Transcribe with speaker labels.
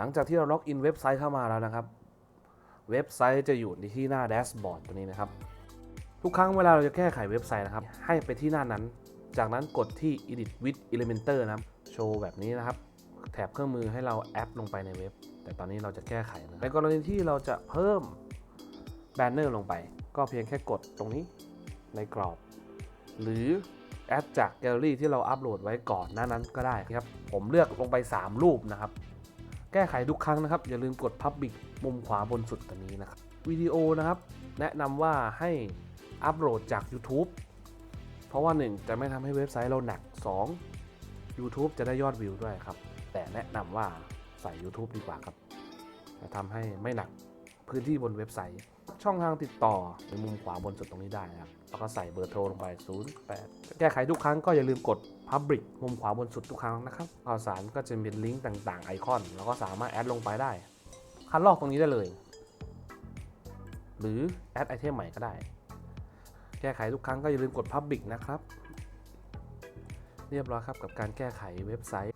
Speaker 1: ลังจากที่เราล็อกอินเว็บไซต์เข้ามาแล้วนะครับ เว็บไซต์จะอยู่ที่หน้าแดชบอร์ดตัวนี้นะครับ ทุกครั้งเวลาเราจะแก้ไขเว็บไซต์นะครับ ให้ไปที่หน้านั้น จากนั้นกดที่ edit with elementor นะครับ โชว์แบบนี้นะครับ แถบเครื่องมือให้เราแอปลงไปในเว็บ แต่ตอนนี้เราจะแก้ไขนะในกรณีที่เราจะเพิ่มแบนเนอร์ลงไป ก็เพียงแค่กดตรงนี้ในกรอบ หรือแอดจากแกลเลอรี่ที่เราอัปโหลดไว้ก่อนหน้านั้นก็ได้ครับ ผมเลือกลงไป 3 รูปนะครับ แก้ไขทุกครั้งนะครับ อย่าลืมกด Public มุมขวาบนสุดตรงนี้นะครับวิดีโอนะครับ แนะนำว่าให้อัปโหลดจาก YouTube เพราะว่า 1 จะไม่ทำให้เว็บไซต์เราหนัก 2 YouTube จะได้ยอดวิวด้วยครับ แต่แนะนำว่าใส่ YouTube ดีกว่าครับจะทำให้ไม่หนัก พื้นที่บนเว็บไซต์ ช่องทางติดต่อในมุมขวาบนสุดตรงนี้ได้นะครับแล้วก็ใส่เบอร์โทรลงไป 08 แก้ไขทุกครั้งก็อย่าลืมกด Public มุมขวาบนสุดทุกครั้งนะครับข่าวสารก็จะเป็นลิงก์ต่างๆ ไอคอน แล้วก็สามารถแอดลงไปได้ คันลอกตรงนี้ได้เลย หรือแอดไอเทมใหม่ก็ได้ แก้ไขทุกครั้งก็อย่าลืมกด Public นะครับ เรียบร้อยครับกับการแก้ไขเว็บไซต์